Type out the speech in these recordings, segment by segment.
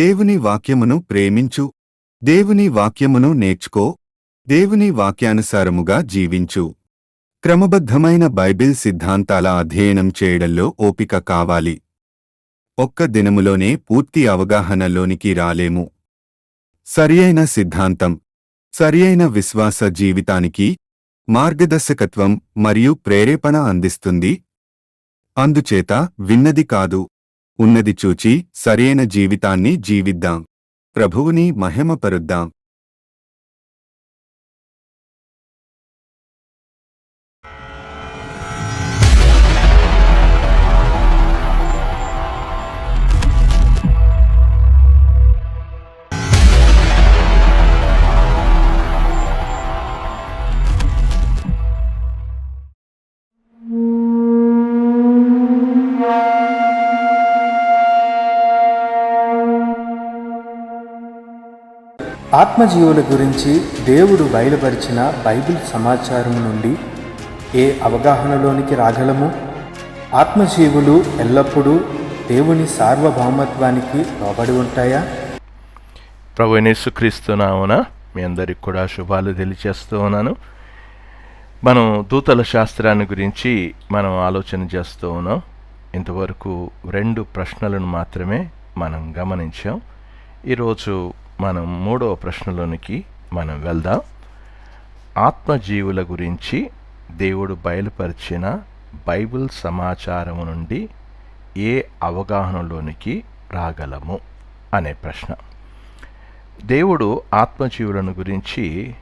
దేవుని వాక్యమును ప్రేమించు. దేవుని వాక్యమును నేర్చుకో. దేవుని వాక్యానుసారముగా జీవించు. క్రమబద్ధమైన బైబిల్ సిద్ధాంతాల అధ్యయనం చేయడంలో ఓపిక కావాలి. ఒక్క దినములోనే పూర్తి అవగాహనలోనికి రాలేము. సరియైన సిద్ధాంతం. సరియైన విశ్వాస జీవితానికి మార్గదర్శకత్వం మరియు ప్రేరేపణ అందిస్తుంది. అందుచేత విన్నది కాదు. ఉన్నది చూచి సరియైన జీవితాన్ని జీవిద్దాం. ప్రభువుని మహిమపరుద్దాం. ఆత్మజీవుల గురించి దేవుడు బయలుపరిచిన బైబిల్ సమాచారం నుండి ఏ అవగాహనలోనికి రాగలము? ఆత్మజీవులు ఎల్లప్పుడూ దేవుని సార్వభౌమత్వానికి లోబడి ఉంటాయా? ప్రభు యేసుక్రీస్తు నామున మీ అందరికి కూడా శుభాలు తెలియచేస్తూ ఉన్నాను. మనం దూతల శాస్త్రాన్ని గురించి మనం ఆలోచన చేస్తూ ఉన్నాం. ఇంతవరకు రెండు ప్రశ్నలను మాత్రమే మనం గమనించాం. ఈరోజు మనం మూడవ ప్రశ్నలోనికి మనం వెళ్దాం. ఆత్మజీవుల గురించి దేవుడు బయలుపరిచిన బైబిల్ సమాచారము నుండి ఏ అవగాహనలోనికి రాగలము అనే ప్రశ్న. దేవుడు ఆత్మజీవులను గురించి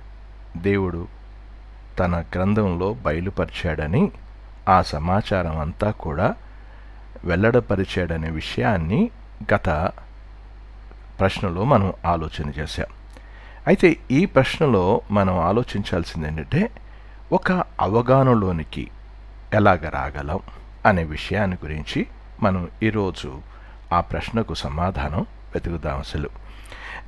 దేవుడు తన గ్రంథంలో బయలుపరిచాడని ఆ సమాచారం అంతా కూడా వెల్లడపరిచాడనే విషయాన్ని గత ప్రశ్నలో మనం ఆలోచన చేశాం. అయితే ఈ ప్రశ్నలో మనం ఆలోచించాల్సింది ఏంటంటే ఒక అవగాహనలోనికి ఎలాగ రాగలం అనే విషయాన్ని గురించి మనం ఈరోజు ఆ ప్రశ్నకు సమాధానం వెతుకుదాం అసలు.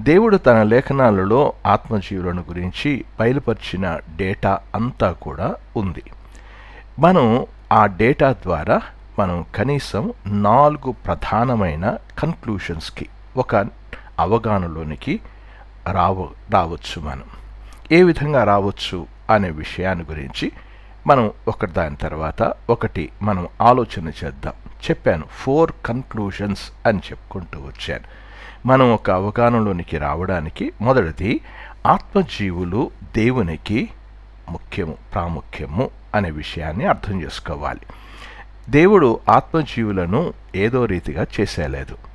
దేవుడు తన లేఖనాలలో ఆత్మజీవులను గురించి బయలుపరిచిన డేటా అంతా కూడా ఉంది. మనం ఆ డేటా ద్వారా మనం కనీసం నాలుగు ప్రధానమైన కన్క్లూషన్స్కి ఒక అవగాహనలోనికి రావ రావచ్చు మనం. ఏ విధంగా రావచ్చు అనే విషయాన్ని గురించి మనం ఒకటి దాని తర్వాత ఒకటి మనం ఆలోచన చేద్దాం. చెప్పాను ఫోర్ కన్క్లూషన్స్ అని చెప్పుకుంటూ వచ్చాను. మనం ఒక అవగాహనలోనికి రావడానికి మొదటిది ఆత్మజీవులు దేవునికి ముఖ్యము ప్రాముఖ్యము అనే విషయాన్ని అర్థం చేసుకోవాలి. దేవుడు ఆత్మజీవులను ఏదో రీతిగా చేసేయలేదు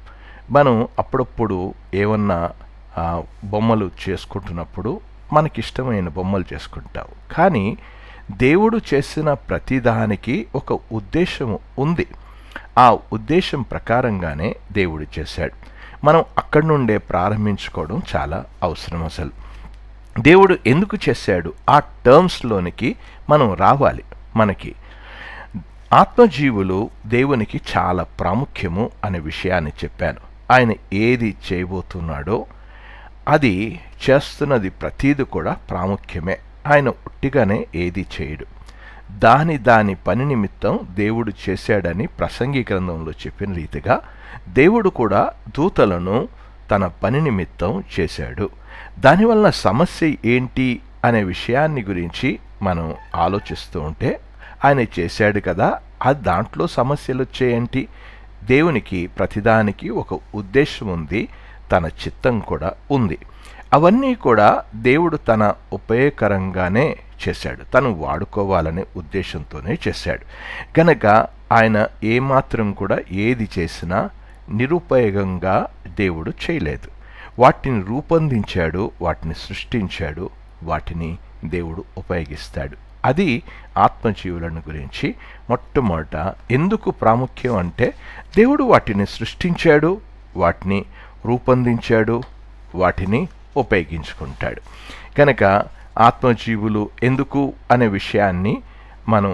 మనం అప్పుడప్పుడు ఏమన్నా బొమ్మలు చేసుకుంటున్నప్పుడు మనకిష్టమైన బొమ్మలు చేసుకుంటాం. కానీ దేవుడు చేసిన ప్రతిదానికి ఒక ఉద్దేశం ఉంది. ఆ ఉద్దేశం ప్రకారంగానే దేవుడు చేశాడు. మనం అక్కడి నుండే ప్రారంభించుకోవడం చాలా అవసరం అసలు. దేవుడు ఎందుకు చేశాడు? ఆ టర్మ్స్లోనికి మనం రావాలి మనకి. ఆత్మజీవులు దేవునికి చాలా ప్రాముఖ్యము అనే విషయాన్ని చెప్పాను. ఆయన ఏది చేయబోతున్నాడో అది చేస్తున్నది ప్రతీది కూడా ప్రాముఖ్యమే. ఆయన ఉట్టిగానే ఏది చేయడు. దాని దాని పని నిమిత్తం దేవుడు చేశాడని ప్రసంగి గ్రంథంలో చెప్పిన రీతిగా దేవుడు కూడా దూతలను తన పని నిమిత్తం చేశాడు. దానివల్ల సమస్య ఏంటి అనే విషయాన్ని గురించి మనం ఆలోచిస్తూ ఉంటే ఆయన చేశాడు కదా ఆ దాంట్లో సమస్యలు వచ్చేయంటి? దేవునికి ప్రతిదానికి ఒక ఉద్దేశం ఉంది తన చిత్తం కూడా ఉంది. అవన్నీ కూడా దేవుడు తన ఉపయోగకరంగానే చేశాడు. తను వాడుకోవాలనే ఉద్దేశంతోనే చేశాడు. గనక ఆయన ఏమాత్రం కూడా ఏది చేసినా నిరుపయోగంగా దేవుడు చేయలేదు. వాటిని రూపొందించాడు వాటిని సృష్టించాడు వాటిని దేవుడు ఉపయోగిస్తాడు. అది ఆత్మజీవులను గురించి మొట్టమొదట ఎందుకు ప్రాముఖ్యం అంటే దేవుడు వాటిని సృష్టించాడు వాటిని రూపొందించాడు వాటిని ఉపయోగించుకుంటాడు. కనుక ఆత్మజీవులు ఎందుకు అనే విషయాన్ని మనం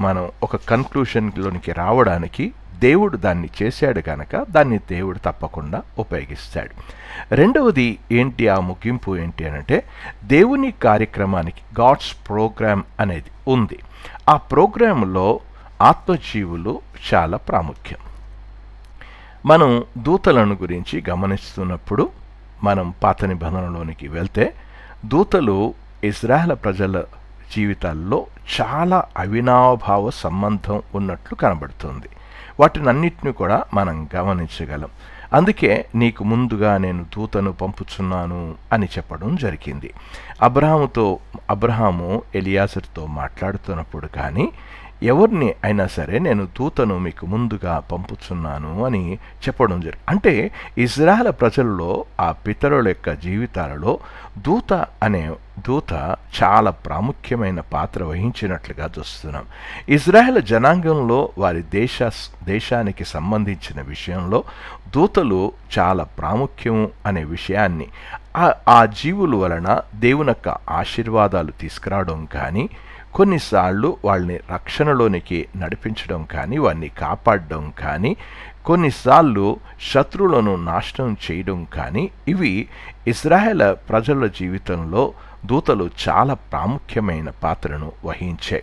మనం ఒక కన్క్లూషన్లోనికి రావడానికి దేవుడు దాన్ని చేశాడు కనుక దాన్ని దేవుడు తప్పకుండా ఉపయోగిస్తాడు. రెండవది ఏంటి? ఆ ముగింపు ఏంటి అనంటే దేవుని కార్యక్రమానికి గాడ్స్ ప్రోగ్రామ్ అనేది ఉంది. ఆ ప్రోగ్రాంలో ఆత్మజీవులు చాలా ప్రాముఖ్యం. మనం దూతలను గురించి గమనిస్తున్నప్పుడు మనం పాత నిబంధనలోనికి వెళ్తే దూతలు ఇజ్రాయెల్ ప్రజల జీవితాల్లో చాలా అవినాభావ సంబంధం ఉన్నట్లు కనబడుతుంది. వాటినన్నిటిని కూడా మనం గమనించగలం. అందుకే నీకు ముందుగా నేను దూతను పంపుచున్నాను అని చెప్పడం జరిగింది. అబ్రహాముతో అబ్రహాము ఎలియాజర్తో మాట్లాడుతున్నప్పుడు కానీ ఎవరిని అయినా సరే నేను దూతను మీకు ముందుగా పంపుచున్నాను అని చెప్పడం జరిగింది అంటే ఇజ్రాయెల్ ప్రజల్లో ఆ పితరుల యొక్క జీవితాలలో దూత అనే దూత చాలా ప్రాముఖ్యమైన పాత్ర వహించినట్లుగా చూస్తున్నాం. ఇజ్రాయెల్ జనాంగంలో వారి దేశ దేశానికి సంబంధించిన విషయంలో దూతలు చాలా ప్రాముఖ్యం అనే విషయాన్ని ఆ- ఆ జీవుల వలన దేవుని యొక్క ఆశీర్వాదాలు తీసుకురావడం కానీ కొన్నిసార్లు వాళ్ళని రక్షణలోనికి నడిపించడం కానీ వారిని కాపాడడం కానీ కొన్నిసార్లు శత్రువులను నాశనం చేయడం కానీ ఇవి ఇజ్రాయెల్ ప్రజల జీవితంలో దూతలు చాలా ప్రాముఖ్యమైన పాత్రను వహించాయి.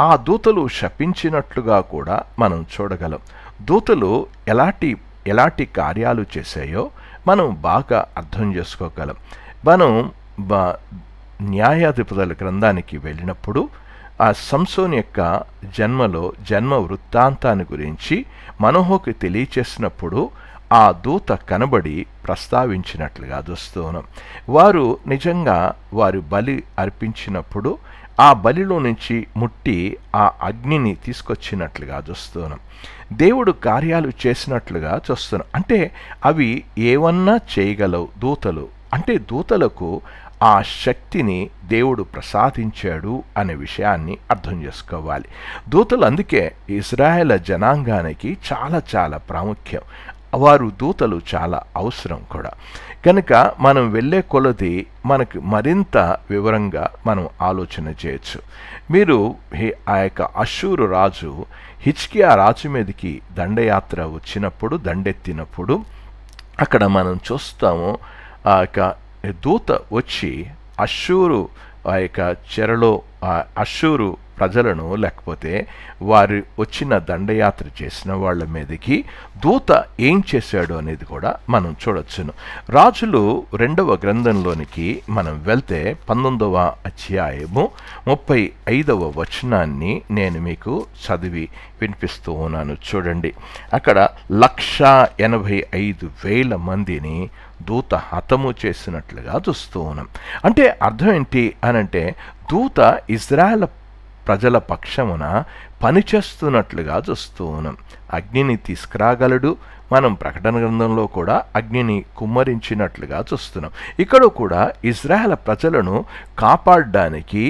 ఆ దూతలు శపించినట్లుగా కూడా మనం చూడగలం. దూతలు ఎలాంటి ఎలాంటి కార్యాలు చేశాయో మనం బాగా అర్థం చేసుకోగలం. మనం బ- న్యాయాధిపతుల గ్రంథానికి వెళ్ళినప్పుడు ఆ సంసోన్ యొక్క జన్మలో జన్మ వృత్తాంతాన్ని గురించి మనోహోకి తెలియచేసినప్పుడు ఆ దూత కనబడి ప్రస్తావించినట్లుగా చూస్తూ వారు నిజంగా వారు బలి అర్పించినప్పుడు ఆ బలిలో నుంచి ముట్టి ఆ అగ్నిని తీసుకొచ్చినట్లుగా చూస్తున్నాం దేవుడు కార్యాలు చేసినట్లుగా చూస్తున్నాం అంటే అవి ఏవన్నా చేయగలవు దూతలు? అంటే దూతలకు ఆ శక్తిని దేవుడు ప్రసాదించాడు అనే విషయాన్ని అర్థం చేసుకోవాలి. దూతలు అందుకే ఇజ్రాయెల్ జనాంగానికి చాలా చాలా ప్రాముఖ్యం. వారు దూతలు చాలా అవసరం కూడా. కనుక మనం వెళ్ళే కొలది మనకు మరింత వివరంగా మనం ఆలోచన చేయొచ్చు. మీరు ఆ యొక్క అశూరు రాజు హిచ్కియా రాజు మీదకి దండయాత్ర వచ్చినప్పుడు దండెత్తినప్పుడు అక్కడ మనం చూస్తాము ఆ యొక్క దూత వచ్చి అశ్షూరు ఆ యొక్క చెరలో ఆ అశ్షూరు ప్రజలను లేకపోతే వారు వచ్చిన దండయాత్ర చేసిన వాళ్ళ మీదకి దూత ఏం చేశాడు అనేది కూడా మనం చూడొచ్చును. రాజులు రెండవ గ్రంథంలోనికి మనం వెళ్తే పంతొమ్మిదవ అధ్యాయము ముప్పై ఐదవ వచనాన్ని నేను మీకు చదివి వినిపిస్తూ ఉన్నాను. చూడండి. అక్కడ లక్ష ఎనభై ఐదు వేల మందిని దూత హతము చేసినట్లుగా చూస్తూ ఉన్నాం. అంటే అర్థం ఏంటి అనంటే దూత ఇజ్రాయెల్ ప్రజల పక్షమున పనిచేస్తున్నట్లుగా చూస్తూ ఉన్నాం అగ్నిని తీసుకురాగలడు. మనం ప్రకటన గ్రంథంలో కూడా అగ్నిని కుమ్మరించినట్లుగా చూస్తున్నాం. ఇక్కడ కూడా ఇజ్రాయెల్ ప్రజలను కాపాడడానికి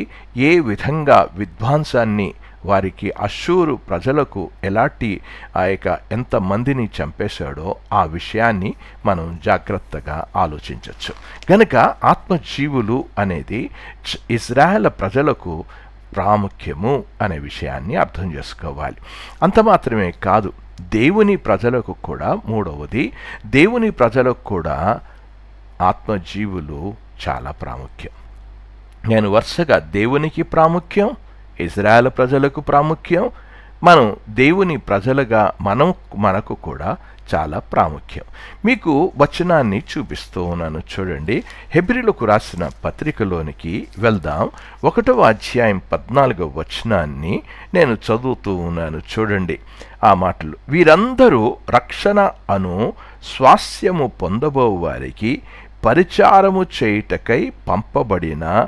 ఏ విధంగా విధ్వంసాన్ని వారికి అశ్షూరు ప్రజలకు ఎలాంటి ఆ యొక్క ఎంతమందిని చంపేశాడో ఆ విషయాన్ని మనం జాగ్రత్తగా ఆలోచించవచ్చు గనక ఆత్మజీవులు అనేది ఇజ్రాయెల్ ప్రజలకు ప్రాముఖ్యము అనే విషయాన్ని అర్థం చేసుకోవాలి. అంత మాత్రమే కాదు దేవుని ప్రజలకు కూడా మూడవది దేవుని ప్రజలకు కూడా ఆత్మజీవులు చాలా ప్రాముఖ్యం. నేను వరుసగా దేవునికి ప్రాముఖ్యం ఇజ్రాయెల్ ప్రజలకు ప్రాముఖ్యం మనం దేవుని ప్రజలుగా మనం మనకు కూడా చాలా ప్రాముఖ్యం. మీకు వచనాన్ని చూపిస్తూ ఉన్నాను. చూడండి. హెబ్రిలకు రాసిన పత్రికలోనికి వెళ్దాం. ఒకటవ అధ్యాయం పద్నాలుగవ వచనాన్ని నేను చదువుతూ ఉన్నాను. చూడండి. ఆ మాటలు. వీరందరూ రక్షణ అను స్వాస్యము పొందబో వారికి పరిచారము చేయుటకై పంపబడిన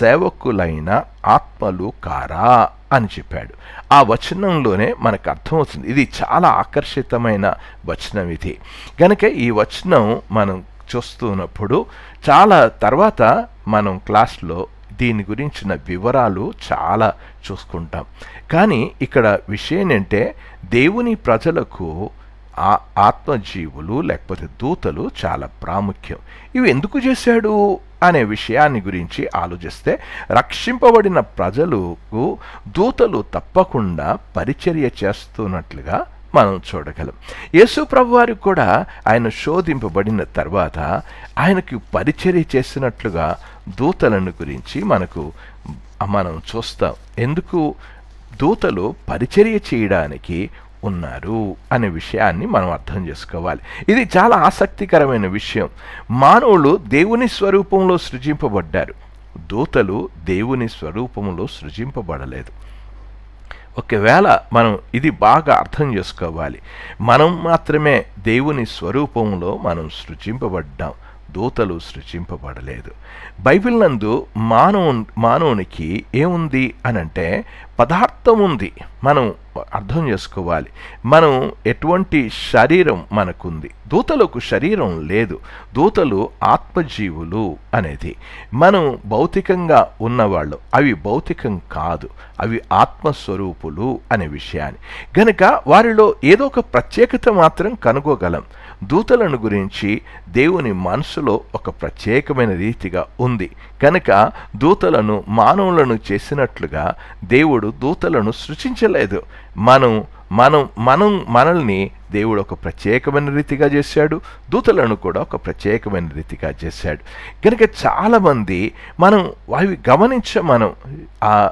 సేవకులైన ఆత్మలు కారా అని చెప్పాడు. ఆ వచనంలోనే మనకు అర్థమవుతుంది ఇది చాలా ఆకర్షితమైన వచనం ఇది. కనుక ఈ వచనం మనం చూస్తున్నప్పుడు చాలా తర్వాత మనం క్లాస్లో దీని గురించిన వివరాలు చాలా చూసుకుంటాం. కానీ ఇక్కడ విషయం ఏంటంటే దేవుని ప్రజలకు ఆ ఆత్మజీవులు లేకపోతే దూతలు చాలా ప్రాముఖ్యం. ఇవి ఎందుకు చేశాడు అనే విషయాన్ని గురించి ఆలోచిస్తే రక్షింపబడిన ప్రజలకు దూతలు తప్పకుండా పరిచర్య చేస్తున్నట్లుగా మనం చూడగలం. యేసు ప్రభు వారికి కూడా ఆయన శోధింపబడిన తర్వాత ఆయనకు పరిచర్య చేసినట్లుగా దూతలను గురించి మనకు మనం చూస్తాం. ఎందుకు? దూతలు పరిచర్య చేయడానికి ఉన్నారు అనే విషయాన్ని మనం అర్థం చేసుకోవాలి. ఇది చాలా ఆసక్తికరమైన విషయం. మానవులు దేవుని స్వరూపంలో సృజింపబడ్డారు. దూతలు దేవుని స్వరూపంలో సృజింపబడలేదు. ఒకవేళ మనం ఇది బాగా అర్థం చేసుకోవాలి. మనం మాత్రమే దేవుని స్వరూపంలో మనం సృజింపబడ్డాం. దూతలు సృజింపబడలేదు. బైబిల్ నందు మానవు మానవునికి ఏముంది అనంటే పదార్థం ఉంది మనం అర్థం చేసుకోవాలి. మనం ఎటువంటి శరీరం మనకుంది? దూతలకు శరీరం లేదు. దూతలు ఆత్మజీవులు అనేది. మనం భౌతికంగా ఉన్నవాళ్ళు. అవి భౌతికం కాదు. అవి ఆత్మస్వరూపులు అనే విషయాన్ని. గనుక వారిలో ఏదో ఒక ప్రత్యేకత మాత్రం కనుగోగలం. దూతలను గురించి దేవుని మనసులో ఒక ప్రత్యేకమైన రీతిగా ఉంది. కనుక దూతలను మానవులను చేసినట్లుగా దేవుడు దూతలను సృష్టించలేదు. మనం మనం మనం మనల్ని దేవుడు ఒక ప్రత్యేకమైన రీతిగా చేశాడు దూతలను కూడా ఒక ప్రత్యేకమైన రీతిగా చేశాడు. కనుక చాలామంది మనం అవి గమనించ మనం ఆ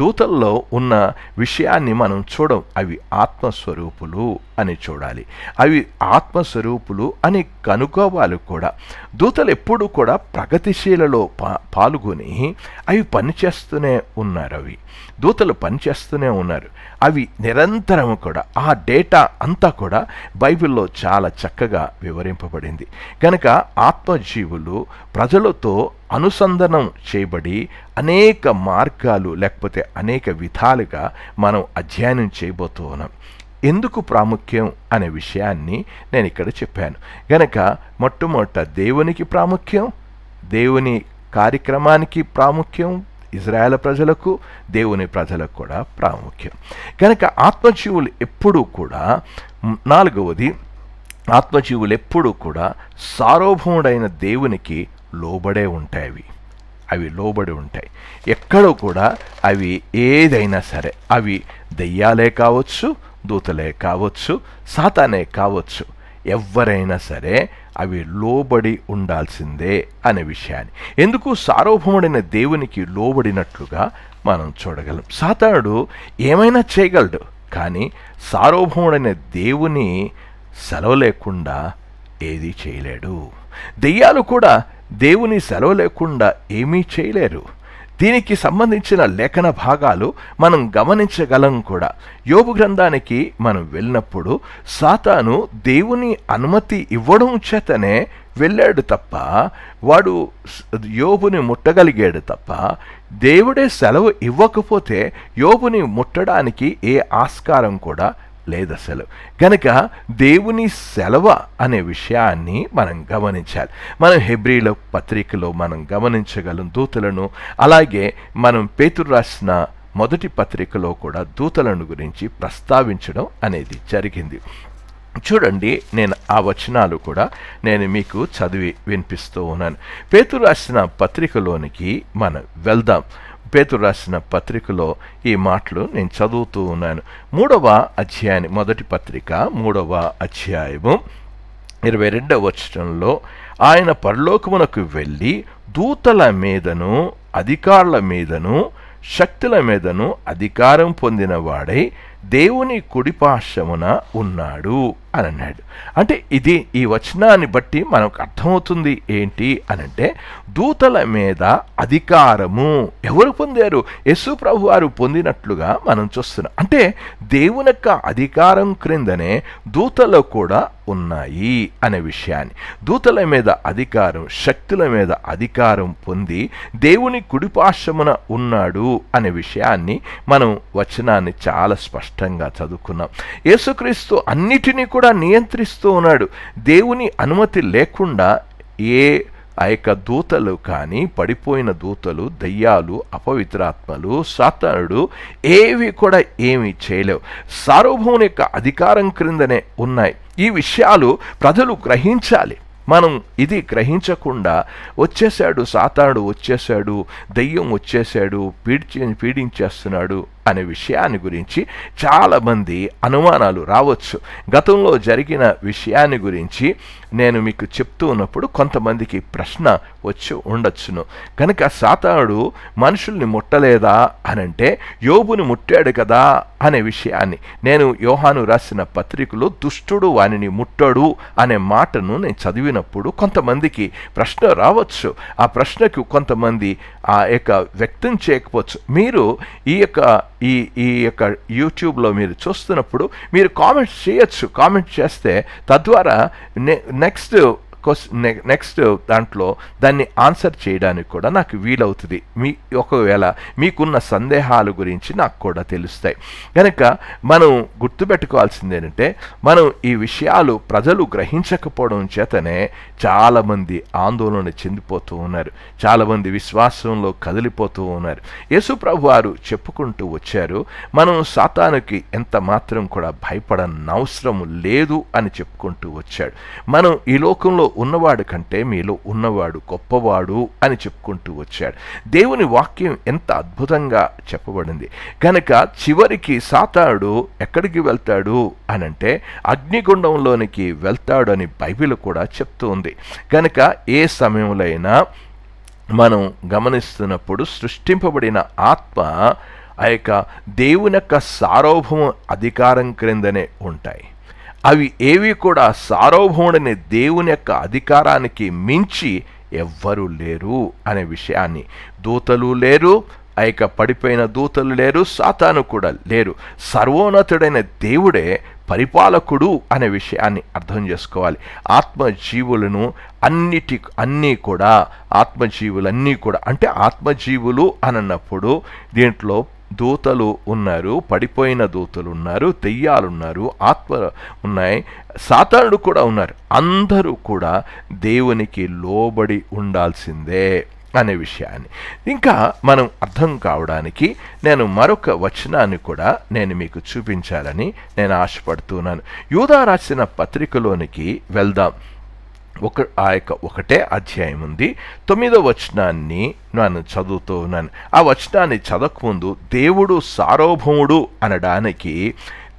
దూతల్లో ఉన్న విషయాన్ని మనం చూడం. అవి ఆత్మస్వరూపులు అని చూడాలి. అవి ఆత్మస్వరూపులు అని కనుక్కోవాలి కూడా. దూతలు ఎప్పుడూ కూడా ప్రగతిశీలలో పా పాల్గొని అవి పనిచేస్తూనే ఉన్నారు అవి. దూతలు పనిచేస్తూనే ఉన్నారు. అవి నిరంతరం కూడా ఆ డేటా అంతా కూడా బైబిల్లో చాలా చక్కగా వివరింపబడింది. కనుక ఆత్మజీవులు ప్రజలతో అనుసంధానం చేయబడి అనేక మార్గాలు లేకపోతే అనేక విధాలుగా మనం అధ్యయనం చేయబోతూ ఉన్నాం. ఎందుకు ప్రాముఖ్యం అనే విషయాన్ని నేను ఇక్కడ చెప్పాను. గనక మొట్టమొదట దేవునికి ప్రాముఖ్యం దేవుని కార్యక్రమానికి ప్రాముఖ్యం ఇజ్రాయేల్ ప్రజలకు దేవుని ప్రజలకు కూడా ప్రాముఖ్యం. కనుక ఆత్మజీవులు ఎప్పుడూ కూడా నాలుగవది ఆత్మజీవులు ఎప్పుడూ కూడా సార్వభౌముడైన దేవునికి లోబడే ఉంటాయి. అవి అవి లోబడి ఉంటాయి. ఎక్కడో కూడా అవి ఏదైనా సరే అవి దెయ్యాలే కావచ్చు దూతలే కావచ్చు సాతానే కావచ్చు ఎవరైనా సరే అవి లోబడి ఉండాల్సిందే అనే విషయాన్ని. ఎందుకు సార్వభౌముడైన దేవునికి లోబడినట్లుగా మనం చూడగలం? సాతానుడు ఏమైనా చేయగలడు కానీ సార్వభౌముడైన దేవుని సెలవు లేకుండా ఏదీ చేయలేడు. దెయ్యాలు కూడా దేవుని సెలవు లేకుండా ఏమీ చేయలేరు. దీనికి సంబంధించిన లేఖన భాగాలు మనం గమనించగలం కూడా. యోబు గ్రంథానికి మనం వెళ్ళినప్పుడు సాతాను దేవుని అనుమతి ఇవ్వడం చేతనే వెళ్ళాడు తప్ప వాడు యోబుని ముట్టగలిగాడు తప్ప దేవుడే సెలవు ఇవ్వకపోతే యోబుని ముట్టడానికి ఏ ఆస్కారం కూడా లేదు అసలు కనుక దేవుని సెలవ అనే విషయాన్ని మనం గమనించాలి. మనం హెబ్రిల పత్రికలో మనం గమనించగలం దూతలను అలాగే మనం పేతురు రాసిన మొదటి పత్రికలో కూడా దూతలను గురించి ప్రస్తావించడం అనేది జరిగింది. చూడండి నేను ఆ వచనాలు కూడా నేను మీకు చదివి వినిపిస్తూ ఉన్నాను. పేతురు రాసిన పత్రికలోనికి మనం వెళ్దాం. పేతురు రాసిన పత్రికలో ఈ మాటలు నేను చదువుతూ ఉన్నాను. మూడవ అధ్యాయాన్ని మొదటి పత్రిక మూడవ అధ్యాయము ఇరవై రెండవ వచనంలో ఆయన పరలోకమునకు వెళ్ళి దూతల మీదను అధికారుల మీదను శక్తుల మీదను అధికారం పొందిన వాడై దేవుని కుడిపార్శ్వమున ఉన్నాడు అని అన్నాడు అంటే ఇది ఈ వచనాన్ని బట్టి మనకు అర్థమవుతుంది ఏంటి అని అంటే దూతల మీద అధికారము ఎవరు పొందారు? యశు ప్రభు వారు పొందినట్లుగా మనం చూస్తున్నాం. అంటే దేవుని యొక్క అధికారం క్రిందనే దూతలు కూడా ఉన్నాయి అనే విషయాన్ని. దూతల మీద అధికారం శక్తుల మీద అధికారం పొంది దేవుని కుడిపార్శ్వమున ఉన్నాడు అనే విషయాన్ని మనం వచనాన్ని చాలా స్పష్టంగా చదువుకున్నాం. యేసుక్రీస్తు అన్నిటినీ కూడా నియంత్రిస్తూ ఉన్నాడు. దేవుని అనుమతి లేకుండా ఏ ఆ యొక్క దూతలు కానీ పడిపోయిన దూతలు దయ్యాలు అపవిత్రాత్మలు సాతానుడు ఏవి కూడా ఏమీ చేయలేవు. సార్వభౌముని యొక్క అధికారం క్రిందనే ఉన్నాయి. ఈ విషయాలు ప్రజలు గ్రహించాలి. మనం ఇది గ్రహించకుండా వచ్చేసాడు సాతానుడు వచ్చేసాడు దయ్యం వచ్చేసాడు పీడ్చి పీడించేస్తున్నాడు. అనే విషయాన్ని గురించి చాలామంది అనుమానాలు రావచ్చు. గతంలో జరిగిన విషయాన్ని గురించి నేను మీకు చెప్తూ ఉన్నప్పుడు కొంతమందికి ప్రశ్న వచ్చి ఉండొచ్చును. కనుక సాతాడు మనుషుల్ని ముట్టలేదా అనంటే యోబుని ముట్టాడు కదా అనే విషయాన్ని నేను యోహాను రాసిన పత్రికలో దుష్టుడు వానిని ముట్టడు అనే మాటను నేను చదివినప్పుడు కొంతమందికి ప్రశ్న రావచ్చు. ఆ ప్రశ్నకు కొంతమంది ఆ యొక్క వ్యక్తం చేయకపోవచ్చు. మీరు ఈ యొక్క ఈ ఈ యొక్క యూట్యూబ్లో మీరు చూస్తున్నప్పుడు మీరు కామెంట్ చేయొచ్చు. కామెంట్ చేస్తే తద్వారా నె నెక్స్ట్ నెక్స్ట్ దాంట్లో దాన్ని ఆన్సర్ చేయడానికి కూడా నాకు వీలవుతుంది. మీ ఒకవేళ మీకున్న సందేహాల గురించి నాకు కూడా తెలుస్తాయి. కనుక మనం గుర్తుపెట్టుకోవాల్సింది ఏంటంటే మనం ఈ విషయాలు ప్రజలు గ్రహించకపోవడం చేతనే చాలామంది ఆందోళన చెందిపోతూ ఉన్నారు. చాలామంది విశ్వాసంలో కదిలిపోతూ ఉన్నారు. యేసుప్రభు వారు చెప్పుకుంటూ వచ్చారు మనం సాతానుకి ఎంత మాత్రం కూడా భయపడనవసరం లేదు అని చెప్పుకుంటూ వచ్చాడు. మనం ఈ లోకంలో ఉన్నవాడు కంటే మీలో ఉన్నవాడు గొప్పవాడు అని చెప్పుకుంటూ వచ్చాడు. దేవుని వాక్యం ఎంత అద్భుతంగా చెప్పబడింది. కనుక చివరికి సాతాడు ఎక్కడికి వెళ్తాడు అనంటే అగ్నిగుండంలోనికి వెళ్తాడు అని బైబిల్ కూడా చెప్తుంది కనుక ఏ సమయంలో అయినా మనం గమనిస్తున్నప్పుడు సృష్టింపబడిన ఆత్మ ఆ యొక్క దేవుని యొక్క సార్వభౌమ అధికారం క్రిందనే ఉంటాయి. అవి ఏవి కూడా సార్వభౌముడని దేవుని యొక్క అధికారానికి మించి ఎవ్వరూ లేరు అనే విషయాన్ని. దూతలు లేరు ఆ యొక్క పడిపోయిన దూతలు లేరు సాతాను కూడా లేరు. సర్వోన్నతుడైన దేవుడే పరిపాలకుడు అనే విషయాన్ని అర్థం చేసుకోవాలి. ఆత్మజీవులను అన్నిటి అన్నీ కూడా ఆత్మజీవులన్నీ కూడా అంటే ఆత్మజీవులు అనన్నప్పుడు అన్నప్పుడు దీంట్లో దూతలు ఉన్నారు పడిపోయిన దూతలు ఉన్నారు దెయ్యాలున్నారు ఆత్మ ఉన్నాయి. సాతానుడు కూడా ఉన్నారు. అందరూ కూడా దేవునికి లోబడి ఉండాల్సిందే అనే విషయాన్ని. ఇంకా మనం అర్థం కావడానికి నేను మరొక వచనాన్ని కూడా నేను మీకు చూపించాలని నేను ఆశపడుతున్నాను. యూదా రాసిన పత్రికలోనికి వెళ్దాం. ఒక ఆ యొక్క ఒకటే అధ్యాయం ఉంది. తొమ్మిదో వచనాన్ని నేను చదువుతూ ఉన్నాను. ఆ వచనాన్ని చదవకముందు దేవుడు సార్వభౌముడు అనడానికి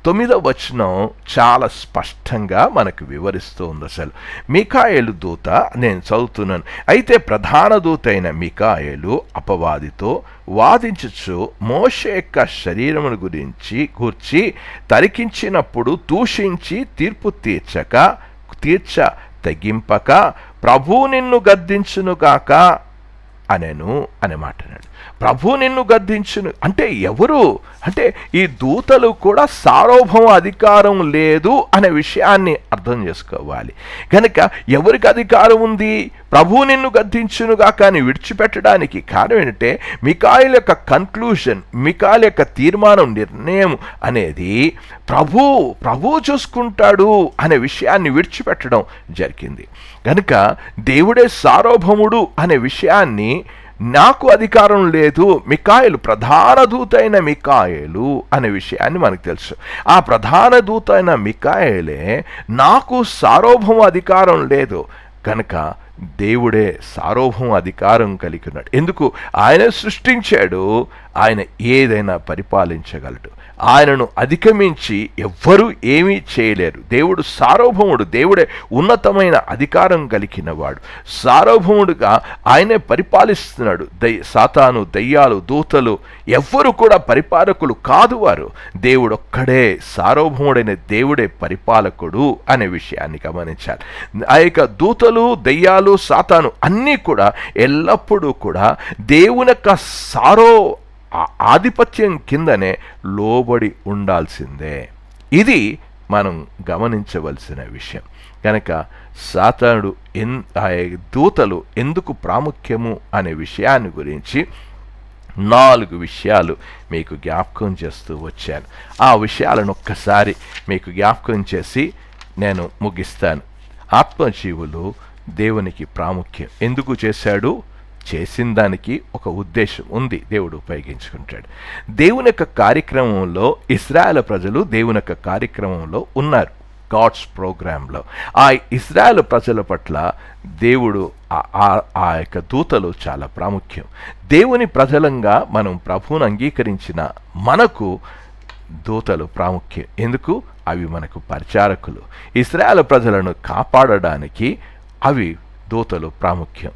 తొమ్మిదవ వచనం చాలా స్పష్టంగా మనకు వివరిస్తూ ఉంది అసలు. మికాయలు దూత నేను చదువుతున్నాను. అయితే ప్రధాన దూత అయిన మికాయలు అపవాదితో వాదించచ్చు మోష యొక్క శరీరమును గురించి కూర్చి తరికించినప్పుడు దూషించి తీర్పు తీర్చక తీర్చ తెగింపక ప్రభు నిన్ను గద్దించునుగాక అనెను అనే మాట ప్రభు నిన్ను గద్దించును. అంటే ఎవరు? అంటే ఈ దూతలు కూడా సార్వభౌమ అధికారం లేదు అనే విషయాన్ని అర్థం చేసుకోవాలి. కనుక ఎవరికి అధికారం ఉంది? ప్రభు నిన్ను గద్దించునుగా కానీ విడిచిపెట్టడానికి కారణం ఏంటంటే మికాయిల యొక్క కన్క్లూషన్ మికాయిల్ యొక్క తీర్మానం నిర్ణయం అనేది ప్రభు ప్రభు చూసుకుంటాడు అనే విషయాన్ని విడిచిపెట్టడం జరిగింది. కనుక దేవుడే సార్వభౌముడు అనే విషయాన్ని నాకు అధికారం లేదు మికాయలు ప్రధాన దూతైన మికాయలు అనే విషయాన్ని మనకు తెలుసు. ఆ ప్రధాన దూతైన మికాయలే నాకు సార్వభౌమ అధికారం లేదు. కనుక దేవుడే సార్వభౌమ అధికారం కలిగి ఉన్నాడు. ఎందుకు? ఆయన సృష్టించాడు ఆయన ఏదైనా పరిపాలించగలడు. ఆయనను అధిగమించి ఎవ్వరూ ఏమీ చేయలేరు. దేవుడు సార్వభౌముడు దేవుడే ఉన్నతమైన అధికారం కలిగినవాడు సార్వభౌముడుగా ఆయనే పరిపాలిస్తున్నాడు. దై సాతాను దయ్యాలు దూతలు ఎవ్వరు కూడా పరిపాలకులు కాదు వారు. దేవుడొక్కడే సార్వభౌముడైన దేవుడే పరిపాలకుడు అనే విషయాన్ని గమనించాలి. ఆ యొక్క దూతలు దయ్యాలు సాతాను అన్నీ కూడా ఎల్లప్పుడూ కూడా దేవుని యొక్క సారో ఆధిపత్యం కిందనే లోబడి ఉండాల్సిందే. ఇది మనం గమనించవలసిన విషయం. కనుక సాతానుడు ఎన్ దూతలు ఎందుకు ప్రాముఖ్యము అనే విషయాన్ని గురించి నాలుగు విషయాలు మీకు జ్ఞాపకం చేస్తూ వచ్చాను. ఆ విషయాలను ఒక్కసారి మీకు జ్ఞాపకం చేసి నేను ముగిస్తాను. ఆత్మజీవులు దేవునికి ప్రాముఖ్యం. ఎందుకు చేశాడు? చేసిన దానికి ఒక ఉద్దేశం ఉంది దేవుడు ఉపయోగించుకుంటాడు. దేవుని యొక్క కార్యక్రమంలో ఇస్రాయల్ ప్రజలు దేవుని యొక్క కార్యక్రమంలో ఉన్నారు గాడ్స్ ప్రోగ్రాంలో ఆ ఇస్రాయల్ ప్రజల పట్ల దేవుడు ఆ- ఆ- యొక్క దూతలు చాలా ప్రాముఖ్యం. దేవుని ప్రజలంగా మనం ప్రభువును అంగీకరించిన మనకు దూతలు ప్రాముఖ్యం. ఎందుకు? అవి మనకు పరిచారకులు. ఇస్రాయల్ ప్రజలను కాపాడడానికి అవి దూతలు ప్రాముఖ్యం.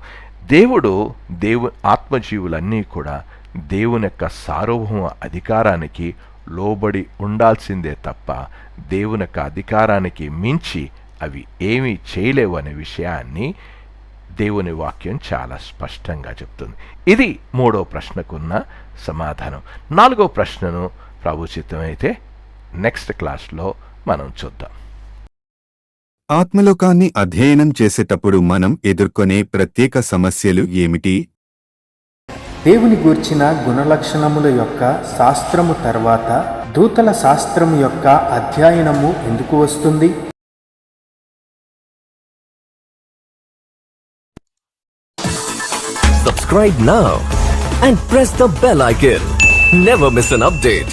దేవుడు దేవు ఆత్మజీవులన్నీ కూడా దేవుని యొక్క సార్వభౌమ అధికారానికి లోబడి ఉండాల్సిందే తప్ప దేవుని యొక్క అధికారానికి మించి అవి ఏమీ చేయలేవు అనే విషయాన్ని దేవుని వాక్యం చాలా స్పష్టంగా చెప్తుంది. ఇది మూడో ప్రశ్నకున్న సమాధానం. నాలుగో ప్రశ్నను ప్రభుచితమైతే నెక్స్ట్ క్లాస్లో మనం చూద్దాం. ఆత్మలోకాన్ని అధ్యయనం చేసేటప్పుడు మనం ఎదుర్కొనే ప్రత్యేక సమస్యలు ఏమిటి దేవుని గూర్చిన గుణలక్షణముల యొక్క శాస్త్రము తర్వాత దూతల శాస్త్రము యొక్క అధ్యయనము ఎందుకు వస్తుంది Subscribe now and press the bell icon. Never miss an update.